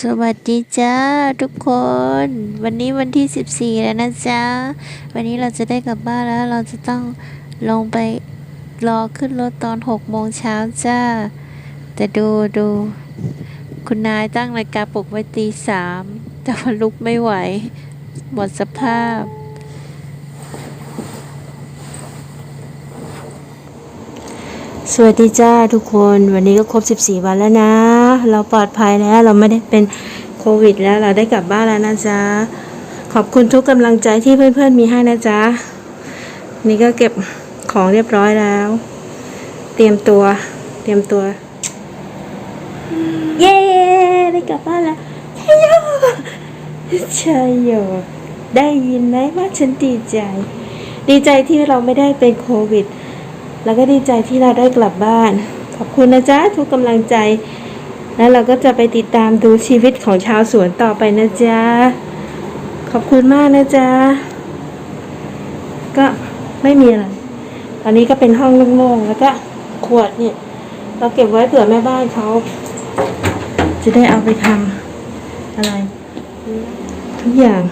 สวัสดีจ้าทุกคน วันนี้วันที่ 14 แล้วนะจ๊ะ วันนี้เราจะได้กลับบ้านแล้วเราจะต้องลงไปรอขึ้นรถตอน6โมงเช้าจ้า แต่ดูดู คุณนายตั้งนาฬิกาปลุกไว้ตีสามแต่ว่าลุกไม่ไหว หมดสภาพ สวัสดีจ้าทุกคนวันนี้ก็ครบ 14 วันแล้วนะ เราปลอดภัยแล้วเราไม่ได้เป็นโควิดแล้วเราได้กลับบ้านแล้วนะจ๊ะ ขอบคุณทุกกำลังใจที่เพื่อนๆมีให้นะจ๊ะ นี่ก็เก็บของเรียบร้อยแล้ว เตรียมตัว เตรียมตัว เย้ได้กลับบ้านแล้วใช่โยใช่โยได้ยินไหมว่าฉันดีใจ ดีใจที่เราไม่ได้เป็นโควิด แล้วก็ดีใจที่เราได้กลับบ้าน ขอบคุณนะจ๊ะทุกกำลังใจ แล้วเราก็จะไปติดตามดูชีวิตของชาวสวนต่อไปนะจ๊ะ ขอบคุณมากนะจ๊ะ ก็ไม่มีอะไรตอนนี้ก็เป็นห้องโล่งๆแล้วก็ขวดเนี่ยเราเก็บไว้เผื่อแม่บ้านเขาจะได้เอาไปทำอะไร ทุกอย่าง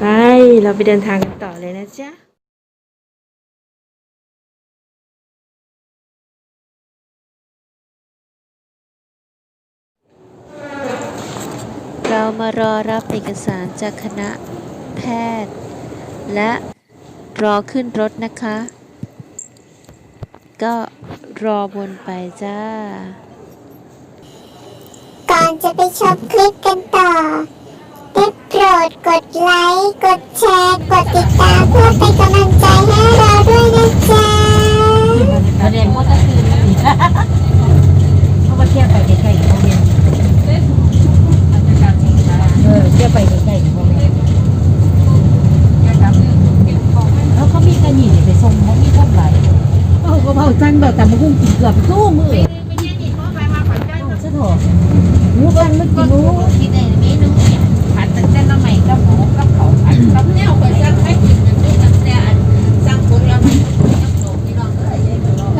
ไป เราไปเดินทางกันต่อเลยนะจ๊ะเรามารอรับเอกสารจากคณะแพทย์ และรอขึ้นรถนะคะ ก็รอวนไปจ้า ก่อนจะไปชมคลิปกันต่อ ได้โปรดกดไลค์ กดแชร์ กดติดตามเพื่อเป็นกำลังใจให้เราด้วยนะจ๊ะประเด็นว่าจะคือเขามาเที่ยวไปใกล้ๆเขาเนี่ยเออเที่ยวไปใกล้ๆเขาเนี่ยแล้วเขามีกระหนี่ไปส่งเขามีเท่าไหร่เออก็เผาจังแบบแต่มันคงกินเกือบตู้มือเถอะรู้กันไม่กินรู้ ผัดตั้งแต่น้ำใหม่กับหมูกับเขาผัดกับแนวคอยสั่งให้กินกันด้วยตั้งแต่อันสั่งผลล้วมันกับโหนกพี่น้องก็เลยได้ไปลอง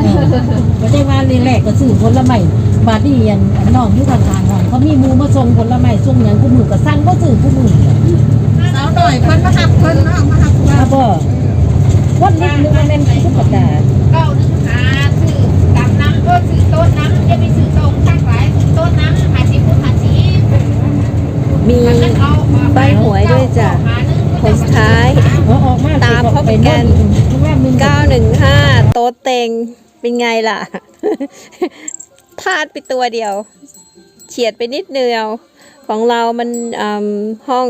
ไม่ได้ว่าแรกก็ซื้อผลไม้บาดนี่อันน้องอยู่ข้างๆห้องเขามีมูมาส่งผลไม้ส่งอย่างกูมือก็สั่งก็ซื้อกูมือสาวหน่อยเพิ่นมาหักเพิ่นเนาะมาหักมาบ่วันนี้นึกว่าแม่นทุกประกาศเก้านึ่งหาซื้อตามน้ำก็ซื้อโต๊ะน้ำจะไปซื้อตรงข้างหลายซื้อโต๊ะน้ำหาสิบคูณหา มีมันเอาใบหวยด้วยจ้ะผลสุดท้ายเอาออกมาตามเขาไปกันทุกแม่มึง915 โต๊ะเต็ง เป็นไงล่ะ พลาดไปตัวเดียว เฉียดไปนิดเดียว ของเรามันอืมห้อง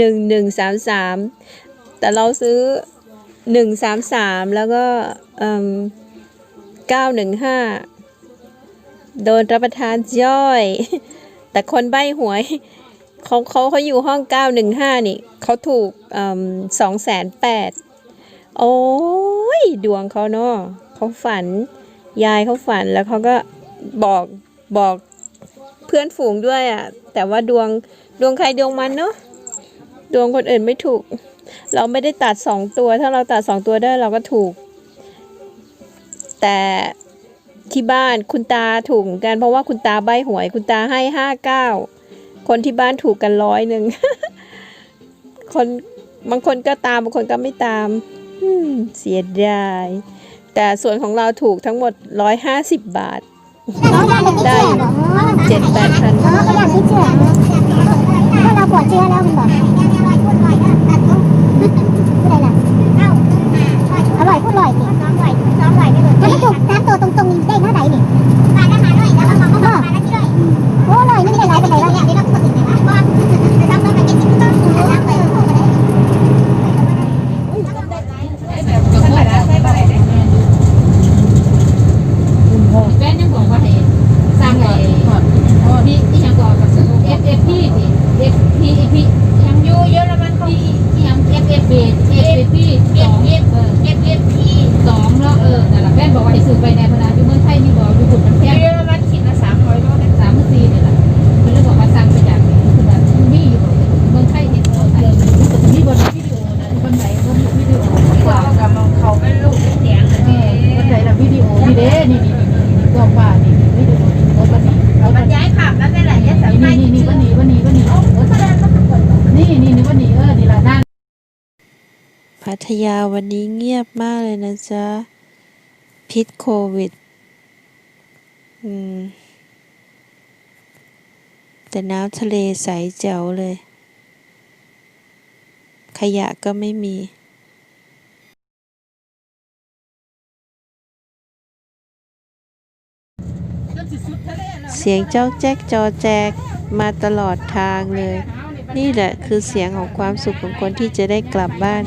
1133 แต่เราซื้อ 133 แล้วก็อืม915 โดนรับประทานย่อย แต่คนใบ้หวยเขาเขาเขาอยู่ห้อง915นี่เขาถูกสองแสนแปดโอ้ยดวงเขาเนาะเขาฝัน ยายเขาฝันแล้วเขาก็บอกบอกเพื่อนฝูงด้วยอะ่ะ แต่ว่าดวงดวงใครดวงมันเนาะดวงคนอื่นไม่ถูก เราไม่ได้ตัดสองตัว ถ้าเราตัดสองตัวได้เราก็ถูก แต่ ที่บ้านคุณตาถูกเหมือนกันเพราะว่าคุณตาใบหวย คุณตาให้ห้าเก้าคนที่บ้านถูกกันร้อยหนึ่ง คนบางคนก็ตามบางคนก็ไม่ตามเสียดาย แต่ส่วนของเราถูกทั้งหมดร้อยห้าสิบบาท ได้อยู่เจ็ดแปดพันเอเขาอยากที่เจอเราปวดเชื้อแล้วคุณบอกพูดอะไรล่ะอร่อยพูดอร่อยสิน้องอร่อยน้องอร่อยได้เลย มันถูกน้ำตัวตรงๆได้เท่าไหร่นี่บาทละหาร้อยแล้วเราบอกว่าบาทละที่ร้อยโอ้ร่อยไม่ได้หลายไปไหนแล้วเนี่ยเดี๋ยวเราพูดถึงไหนวะว่าเราต้องไปกินที่ต้องต้องไปพูดอะไรแม่ยังบอกว่าให้สร้างไอ้พี่ที่ยังบอกกับเอฟเอฟพี่ ยาวันนี้เงียบมากเลยนะจ๊ะ พิษโควิดแต่น้ำทะเลใสแจ๋วเลย ขยะก็ไม่มีเสียงเจ้าแจ๊กจอแจ๊กมาตลอดทางเลย นี่แหละคือเสียงของความสุขของคนที่จะได้กลับบ้าน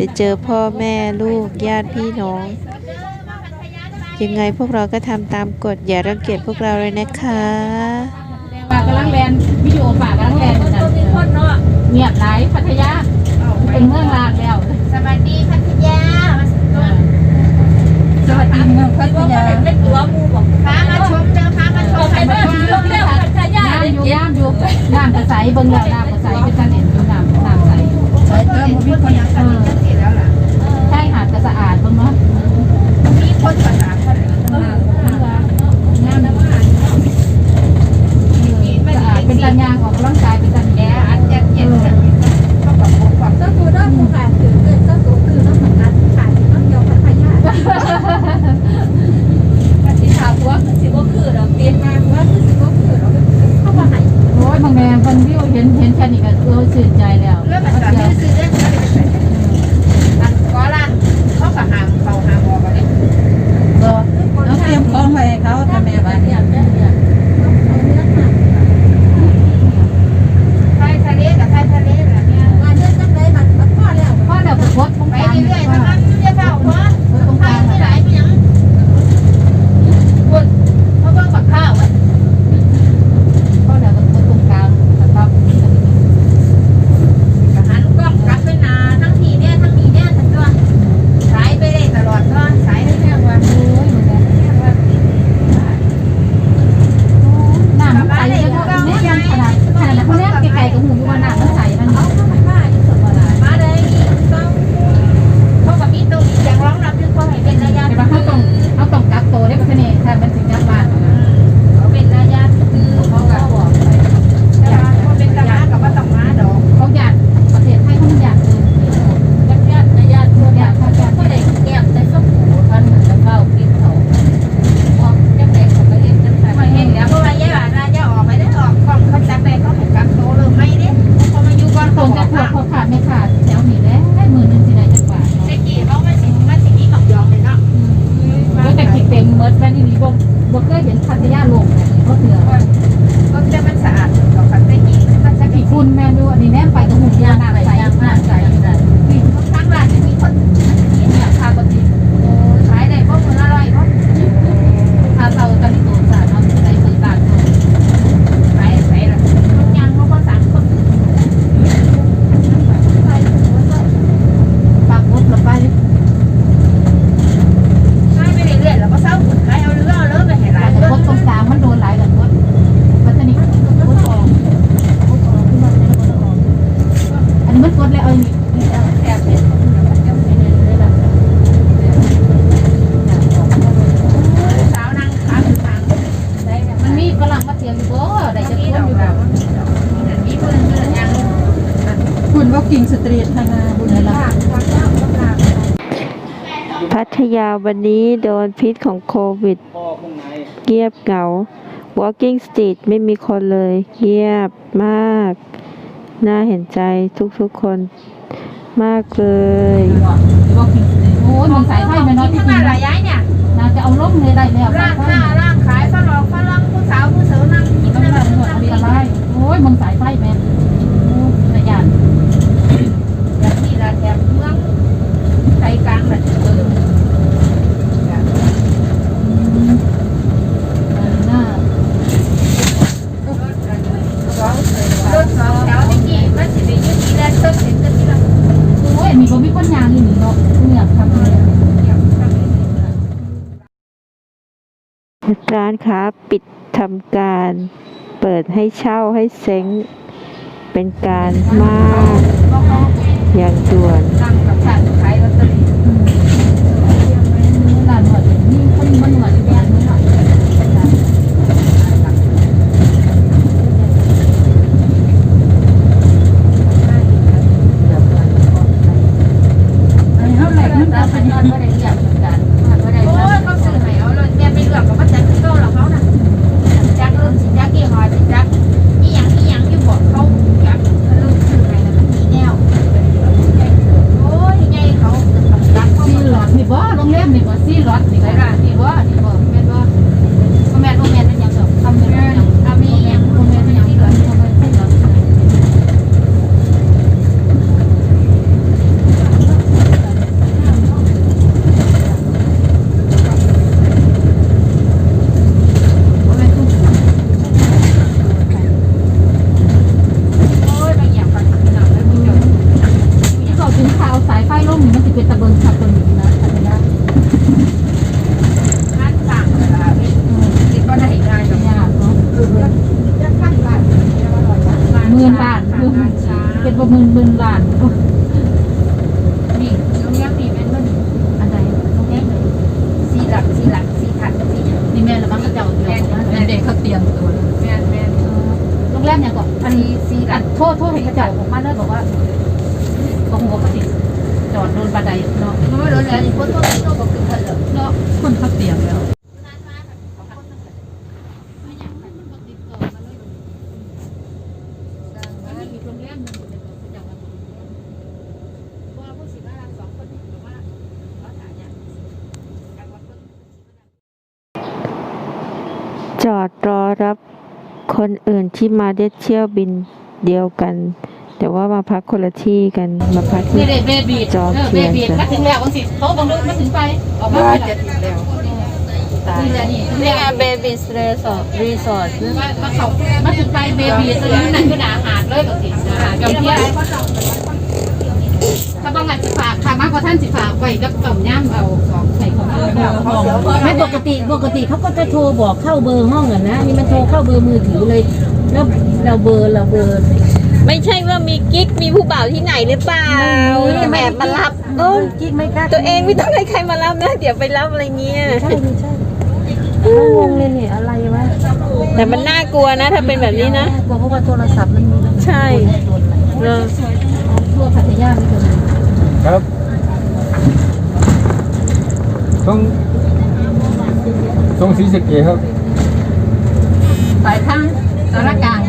ไปเจอพ่อแม่ลูกญาติพี่น้อง ยังไงพวกเราก็ทำตามกฎอย่ารังเกียจพวกเราเลยนะคะปากกำลังแรงวิดีโอปากกำลังแรงลนเงียบไหลพัทยาเป็นเมืองลางแล้ว สวัสดีพัทยา สวัสดีเมืองพัทยาเป็นตัวมูบอกพามาชมเจอพามาชมไปเมาเรื่องพัทยาอยู่ย่ามอยู่นามกระใสเบิ่งแล้วน้ำกระใสเป็นเสน่ห์ดูหน้ำน้ำใสใเติมมีคนอยาก คนภาษา ทยาวันนี้โดนพิษของโควิด เงียบเหงา Walking Street ไม่มีคนเลย เงียบมาก น่าเห็นใจทุกๆคนมากเลยโอ้ยมันสายไมัน้อยที่สุดเราจะเอาล่มเลยได้แล้วราคาร่างขายกรอานค้าปิดทำการ เปิดให้เช่าให้เซ้ง เป็นการมาก อย่างด่วน จอดรอรับคนอื่นที่มาได้เที่ยวบินเดียวกัน แต่ว่ามาพักคนละที่กันมาพักที่นี่เลยเบบีจอมเออเทีเบยนบีจ้ะมาถึงแล้วบางสิโต๊ะบางรุ่นมาถึงไปออกมาจะถึงแล้วนี่แหละนี่นี่ไงเบบีสเรสอร์ทรีสอร์ทมามาเขามาถึงไปเบบีตรงนั้นนั่นคืออาหารเลยบางสิอาหารกับเที่ยวถ้าบางงานสิฝาก ค่ะมากกว่าท่านสิฝากไว้กับต้มยำเอาของใส่ของเอาไม่ปกติปกติเขาก็จะโทรบอกเข้าเบอร์ห้องอะนะนี่มันโทรเข้าเบอร์มือถือเลย แล้วเราเบอร์เราเบอร์ ไม่ใช่ว่ามีกิ๊กมีผู้บ่าวที่ไหนหรือเปล่าจะแบบมารับเออกิ๊กไม่กล้าตัวเองไม่ต้องให้ใครมารับนะเดี๋ยวไปรับอะไรเงี้ยใช่ไม่ใช่งงเลยเนี่ยอะไรวะแต่มันน่ากลัวนะ ถ้าเป็นแบบนี้นะกลัวเพราะว่าโทรศัพท์มันมีใช่โดนอะไรเนอทั่วพัทยาไม่เคยครับ ต้องต้องสีสะเกตครับไปทางสารกลาง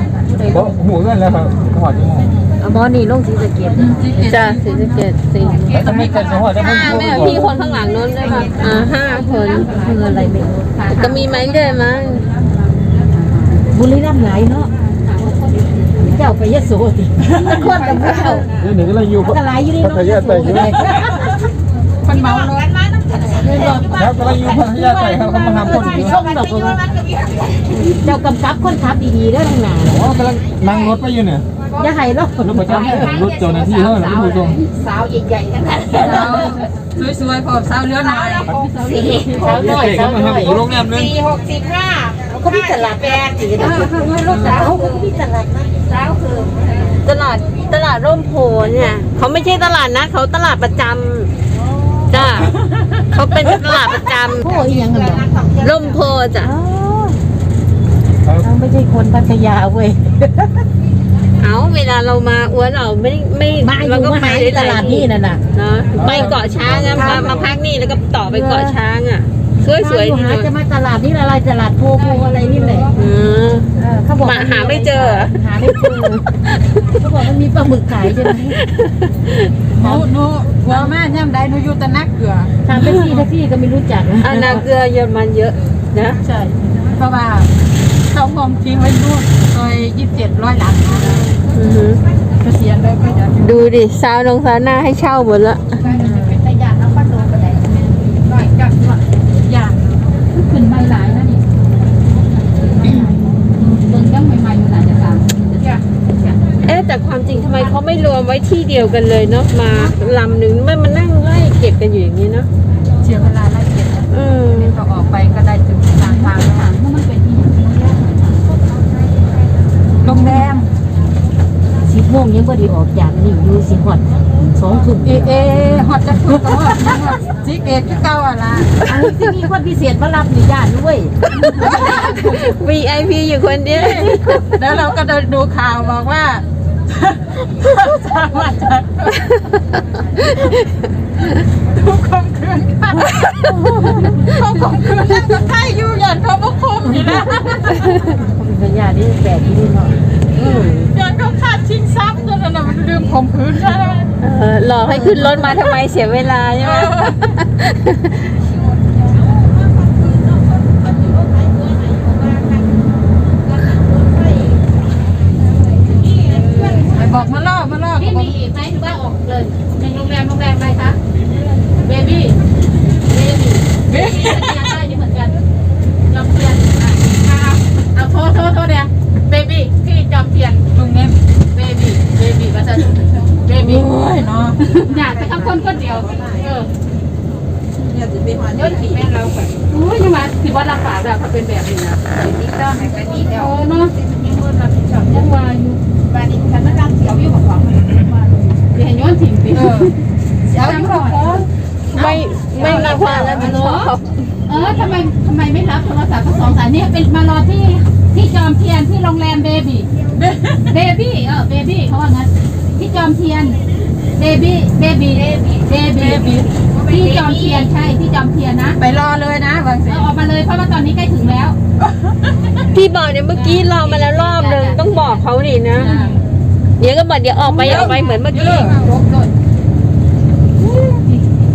เพราะหูเงินแล้วครับหอดที่หมอเอาบอนี่ลงสีสะเกียบจ้ะสีสะเกตสีถ้ามีกันจะหอดจะห้าไม่ไม่รู้เอาพี่คนข้างหลังนู้นด้วยป่ะอ่าห้าคนคืออะไรไม่รู้ก็มีไหมเดินมั้งบุรีรัมย์หลายเนาะเจ้าไปยโสติคนกับเจ้านี่หนึ่งก็เลยอยู่ก็หลายอยู่นี่พัเนาะทยาใต้อยู่คนเมารถ ครับก็เลยอยู่พัทยาใต้ครับเขามาทำคนอยู่ส่งดอกว่าเจ้ากำกับคนขับดีๆได้ทางน้าอ๋อกำลังนั่งรถไปอยู่เนี่ยอย่าให้รารถประจำรถเจ้าหน้าที่เขานี่ยผู้ชมสาวใหญ่ๆทั้งนั้นสวยๆพอสาวเรือหน่อยสี่สาวหน้อยสาวมาน้อยโรงแรมนึงสี่หกสิบห้าเขามีตลาแปดสีนะลูกสาวเขามีตลาดนะสาวคือตลาดตลาดร่มโพเนี่ยเขาไม่ใช่ตลาดนะเขาตลาดประจำจ้ะ เขาเป็นตลาดประจโอ้ยยังกันเหรอำร่มโพจ้ะครับเราไม่ใช่คนพัทยาเว้ย เอาเวลาเรามาอ้วนเราไม่ไม่มาอเรายู่ก็มาไปหาได้ตลาดนี่น่ะน่ะ เนาะไปเกาะช้างอะมามาพักนี่แล้วก็ต่อไปเกาะช้างอะ สวยสวยอยู่ดีหาเนาะจะมาตลาดนี่อะไรตลาดโพโพอะไรนี่แหละอืมเออเขาบอกมาหาไม่เจอเหรอหาไม่เจอเขาบอกมันมีปลาหมึกขายใช่ไหมหนูหนูหัวแม่ย่ำได้หนูอยู่แต่นักเกลือทางแท็กซี่แท็กซี่ก็ไม่รู้จักนะอานาเกลือเยอรมันเยอะนะใช่ เพราะว่าเขาพร้อมทิ้งไว้นู่นซอยยี่สิบเจ็ดร้อยหลังอือหือเกษียณแล้วก็จะดูดิซาวลงซาวหน้าให้เช่าหมดละ เป็นตะยานแล้วก็โดนไปไหนร้อยจัดว่ายานขึ้นไม่หลายนะนี่เบิ่งยังใหม่ๆอยู่ไหนจะตามจ้ะ เอ๊ะแต่ความจริงทำ ไมเขาไม่รวมไว้ที่เดียวกันเลยเนาะมาลำหนึ่งไม่มานั่งไล่เก็บกันอยู่อย่างนี้เนาะเสียเวลาไล่เก็บอืมก็ออกไปก็ได้ถึงทางทางทางมันเป็นที่โรงแรมสิบโมงยังบ่ได้ออกจากนี่อยู่สิฮอดสองทุ่มเอเอฮอตจะพูดก็ว่าซิกเอกคือเก่าอะล่ะอันนี้สิมีคนพิเศษมารับนี่ญาติด้วย VIP อยู่คนเดียวแล้วเราก็ดูข่าวบอกว่า สามารถจะถูกข่มขืนค่ะเขาข่มขืนนั่งกับใครอยู่อย่างเขาบ่ข่มอยู่นะเป็นญาตินี่แปลกที่นี่เนาะอย่างเขาฆ่าชิงทรัพย์นั่นน่ะมันลืมข่มขืนใช่ไหมเออหลอกให้ขึ้นรถมาทำไมเสียเวลาใช่ไหม ย้อนถิ่นแม่เราค่ะโอ้ยยังมาสิว่ารับปากแล้วถ้าเป็นแบบนี้นะนี่ก็ให้ไปนี่แล้วเนาะยังว่ารับผิดชอบยังว่าอยู่บ้านนี้ฉันไม่รับเสียวอยู่กับของมันสิให้ย้อนถิ่นสิเออเสียวอยู่กับของไม่ไม่มีความรับผิดชอบเออทำไมทำไมไม่รับโทรศัพท์ทั้งสองสายเนี่ยเป็นมารอที่ที่จอมเทียนที่โรงแรมเบบี้เบบี้เออเบบี้เขาว่างั้นที่จอมเทียน เบบี้เบบี้เบบี้ที่จอมเทียนใช่ที่จอมเทียนนะไปรอเลยนะบางสิเออออกมาเลยเพราะว่าตอนนี้ใกล้ถึงแล้วพี่บอกเนี่ยเมื่อกี้รอมาแล้วรอบหนึ่งต้องบอกเขาดินะ เดี๋ยวก็บอกเดี๋ยวออกไปออกไปเหมือนเมื่อกี้รบเลย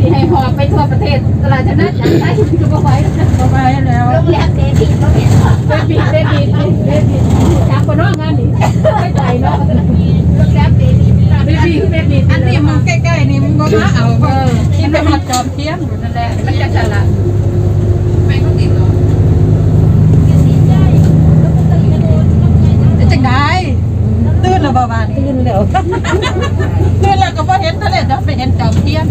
ที่ให้หอบไปทั่วประเทศตลาดชนะจันทร์ได้ก็บ่ไหวก็ไปแล้วโรงแรมเดบิตเขาเห็นเดบิตเดบิตเดบิตจากคนนอกงานนี่ไม่ใจเนาะโรงแรมเดบิตเดบิ ตเดบิตอันนี้มันใกล้ๆนี่มันก็มาเอาเออที่เป็นมาจอมเทียมอยู่นั่นแหละมันจะฉลาดไม่ต้องติดหรอจะจังได้ตื่นแล้วบ่บ้านตื่นแล้วตื่นแล้วก็บ่เห็นทะเลจะไปเห็นจอมเทียม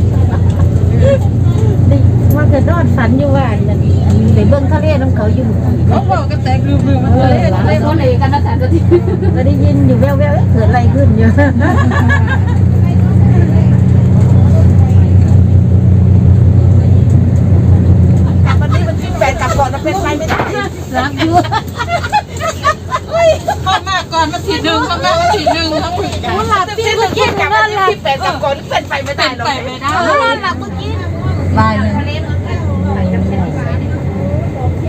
ว่าจะนอนฝันอยู่ว่านั่นไปเบิ่งทะเลน้ำเขาอยู่เขาบอกกันแต่ลืมๆมันทะเลทะอะไรเลโซเลกันนะสามนาทีก็ได้ยินอยู่แว่วๆเอ๊ะเกิดอะไรขึ้นอยู่รักอยู่เข้ามาก่อนมันทีหนึ่งเข้ามามันทีหนึ่งทั้งหมดกันหลับที่เมื่อกี้กับวันที่แปดกับก่อนเป็นไปไม่ได้หรอกเป็นไปไม่ได้หลับเมื่อกี้บายเลย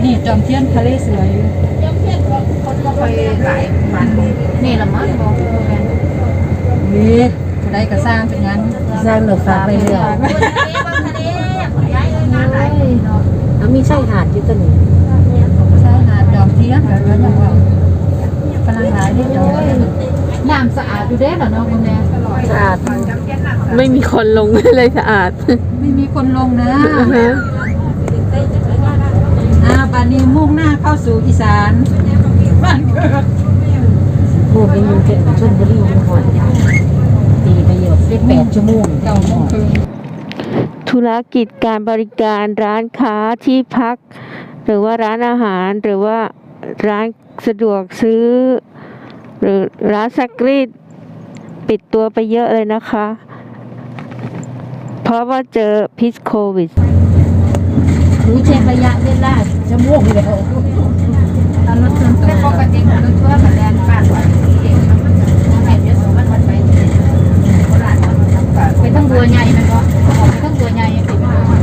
นี่จอมเทียนทะเลสวยไปหลายวันนี่ละมั้งบอกนี่ผู้ใดก็สร้างเป็นงั้นสร้างหลือฝากไปเรื่อยเอามีใช่หาดอยู่ตัวนี้สร้างหาดจอมเทียนแบบนั้นอย่างเรากำลังหลายที่จอมเทียนน้ำสะอาดดูเด้เหรอน้องคุณแม่สะอาด ไม่มีคนลงเลยสะอาด ไม่มีคนลงนะ บัดนี้มุ่งหน้าเข้าสู่อีสานบ้านเกิดพวกนี้อยู่เป็นชนบุรีหอยตีไปเยอะได้แปดชั่วโมงเก้าโมงครึ่งธุรกิจการบริการร้านค้าที่พัก หรือว่าร้านอาหารหรือว่าร้านสะดวกซื้อ หรือร้านซักรีดปิดตัวไปเยอะเลยนะคะ เพราะว่าเจอพิษโควิด รู้เช็คระยะเวลาชั่วงแล้วตอนรถชนตัวปกติของรถทั่วไปแลนด์บ้านไว้ที่เด็กมันเห็นเยอะสมมันมันไปโบราณไปทั้งบัวใหญ่มันก็ไปทั้งบัวใหญ่ไป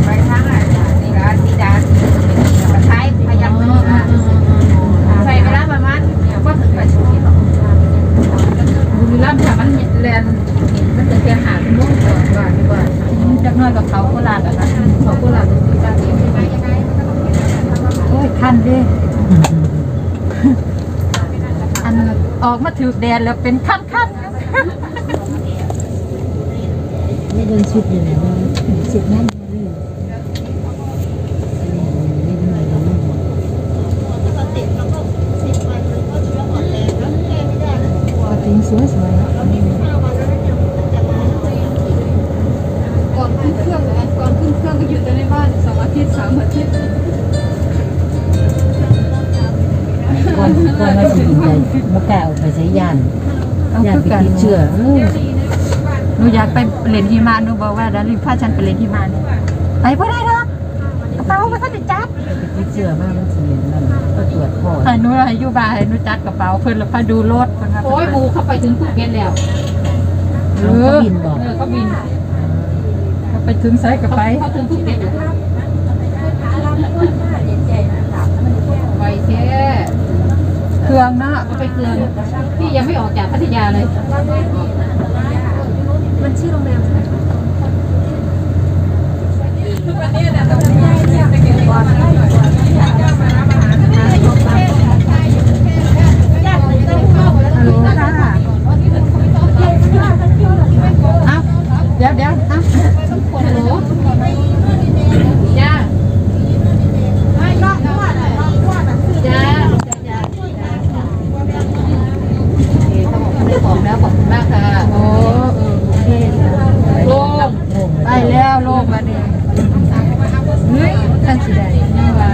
ไปทั้งอะนี่ร้านนี่ดานใช้พยายามใช้เวลาประมาณก็ถึงแปดชั่วโมงหรอกบุรีรัมย์ค่ะมันแลนมันจะเสียหายมุ่งกว่าดีกว่าจักหน้อยกับเขาโคราชอะค่ะเขาก็หลับเป็นการเลี้ยงยังไงยังไง โอ้ ยคันเดิอันออกมาถือแดดแล้วเป็นคันคันไม่เดินชุดอยู่เลยชุดนั่น ก่อนก่อนมาสิบินเลยมกล้าออกไปใช้ยานเอายานคือไปกันกินเชื่อเออหนูอยากไปเล่นหิมะหนูบอกว่าดาริพาฉันไปเล่นหิมะนี่ไปบ่ได้หรอกกระเป๋าไม่ทันได้จัดไปกินเชื่อมากมันเสียนั่นก็ตรวจพ่อให้หนูให้อยู่บ้านให้หนูจัดกระเป๋าเพิ่นแล้วพาดูรถเพิ่นว่าโอ้ยบูเข้าไปถึงภูเก็ตแล้วเขาก็บินบอกเออเขาบินเขาไปถึงไสก็ไป เขาถึงภูเก็ตแล้วไปแท้ เครื่องนะก็ไปเกลือนพี่ยังไม่ออกจากพัทยาเลยฮัลโหลค่ะเอ้าเดี๋ยวเดี๋ยวเอ้าฮัลโหลจ้าไม่ก็จ้าจ้าโอเคเขาบอกเขาได้ของแล้วขอบ ค่ะโอ้เออโอเคโล่งได้แล้วโล่งมาเนี่ยเฮ้ยจังสิได้ยังว่า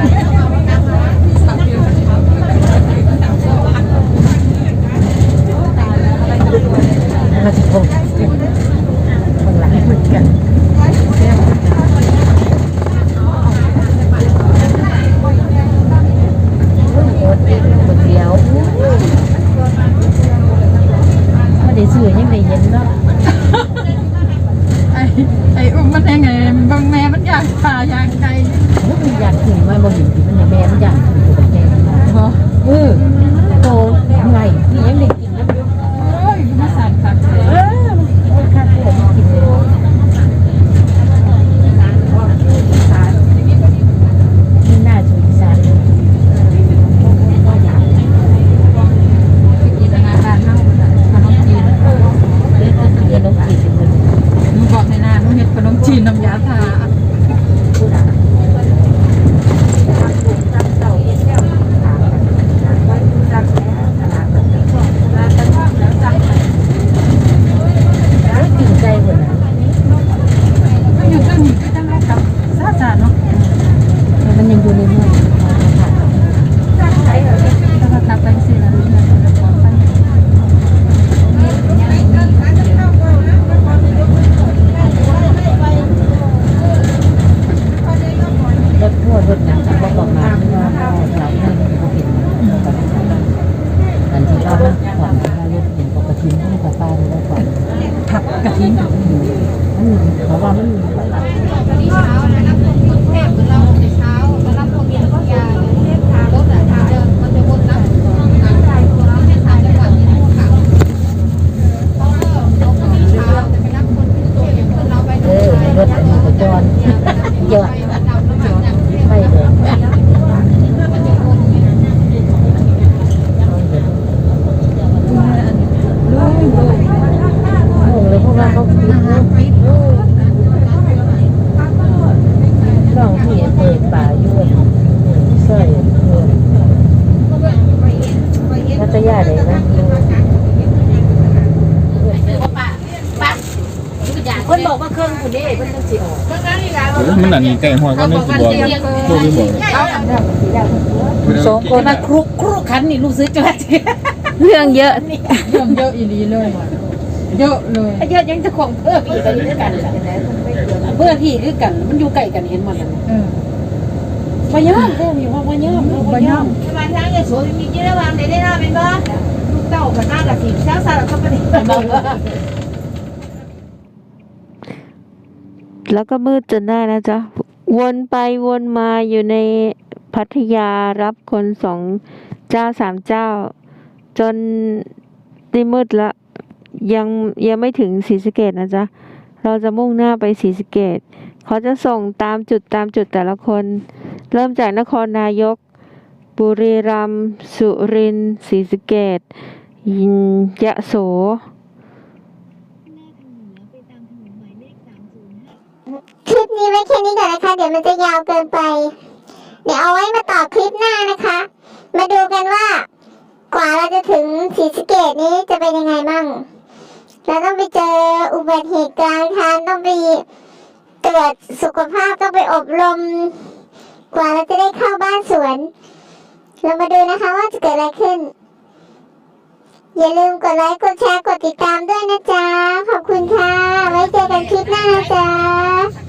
มาสิโอ้ข้างหลังเหมือนกันโอ้ยคนเดียวไม่ได้ซื้อยังได้เห็นเนาะ ไอ้ไอ้อุ้มมันยังไงบางแม่มันอยากตาอยากใจ มันอยากถึงมาบ่เห็นที่มันในแม่มันอยากถึงตัวแก บ่ เออโตไงนี่ยังได้กินแล้ว โอ้ยมาสั่นคักเลย เออมันค่าเกิดกินเลยนี่น่าสงสารเลย กินอาหารบ้านเฮาขนมจีน เรียนต้องกินเป็นคน มึงบอกในหน้ามึงเฮ็ดขนมจีนน้ำยาทา กินใจคนน่ะ ก็อยู่เรื่องนี้ก็จังได๋ครับซาซาเนาะ มันยังอยู่ในเมือง ถ้าว่าตักไปสิแล้วเนี่ยของไป รถทั่วรถหนังก็ประมาณว่าเราไม่เขาเห็นอันที่ว่ามันขวัญว่ารถอย่าง ปกติมันก็ป้าแล้วก่อนผักกะทิมันเขาว่ามันมันหลับ เออรถอันนี้ก็จอนยอดไปเลยงงเลยพวกเราเขาปิดช่องที่เปิดป่ายุ่นใช่พัทยาเลยนะ คนบอกว่าเครื่องคุณนี่เพิ่นต้องสิออกมันอันนี้ไก่หอยก็ไม่สิบอกโทรไปบอกสองคนนะครุกครุกขันนี่รู้สึกจะเรื่องเยอะเรื่องเยอะอีหลีเลยเยอะเลยเยอะยังจะของเพื่อพี่กันด้วยกันเพื่อพี่คือกันมันอยู่ใกล้กันเห็นมันเออมาย่อมเพิ่มอยู่ว่ามาย่อมบ่ยอมมาทางจะสวยมีกี่ระหว่างได้ได้รับเป็นบ่ลูกเต้ากับหน้ากับสิช้างสารก็ไม่ได้ แล้วก็มืดจนได้นะจ๊ะ วนไปวนมาอยู่ในพัทยารับคนสองเจ้าสามเจ้า จนนี่มืดละยังยังไม่ถึงศรีสะเกดนะจ๊ะ เราจะมุ่งหน้าไปศรีสะเกดเขาจะส่งตามจุดตามจุดแต่ละคน เริ่มจากนครนายก บุรีรัมย์สุรินทร์ศรีสะเกดยินยะโส คลิ ปนี้ไว้แค่นี้ก่อนนะคะ เดี๋ยวมันจะยาวเกินไป เดี๋ยวเอาไว้มาต่อคลิปหน้านะคะ มาดูกันว่า กว่าเราจะถึงศรีสเกดนี้จะเป็นยังไงมั่งเราต้องไปเจออุบัติเหตุกลางทางต้องไปตรวจสุขภาพต้องไปอบรม กว่าเราจะได้เข้าบ้านสวน เรามาดูนะคะว่าจะเกิดอะไรขึ้น อย่าลืมกดไลค์กดแชร์กดติดตามด้วยนะจ๊ะ ขอบคุณค่ะ ไว้เจอกันคลิปหน้านะจ๊ะ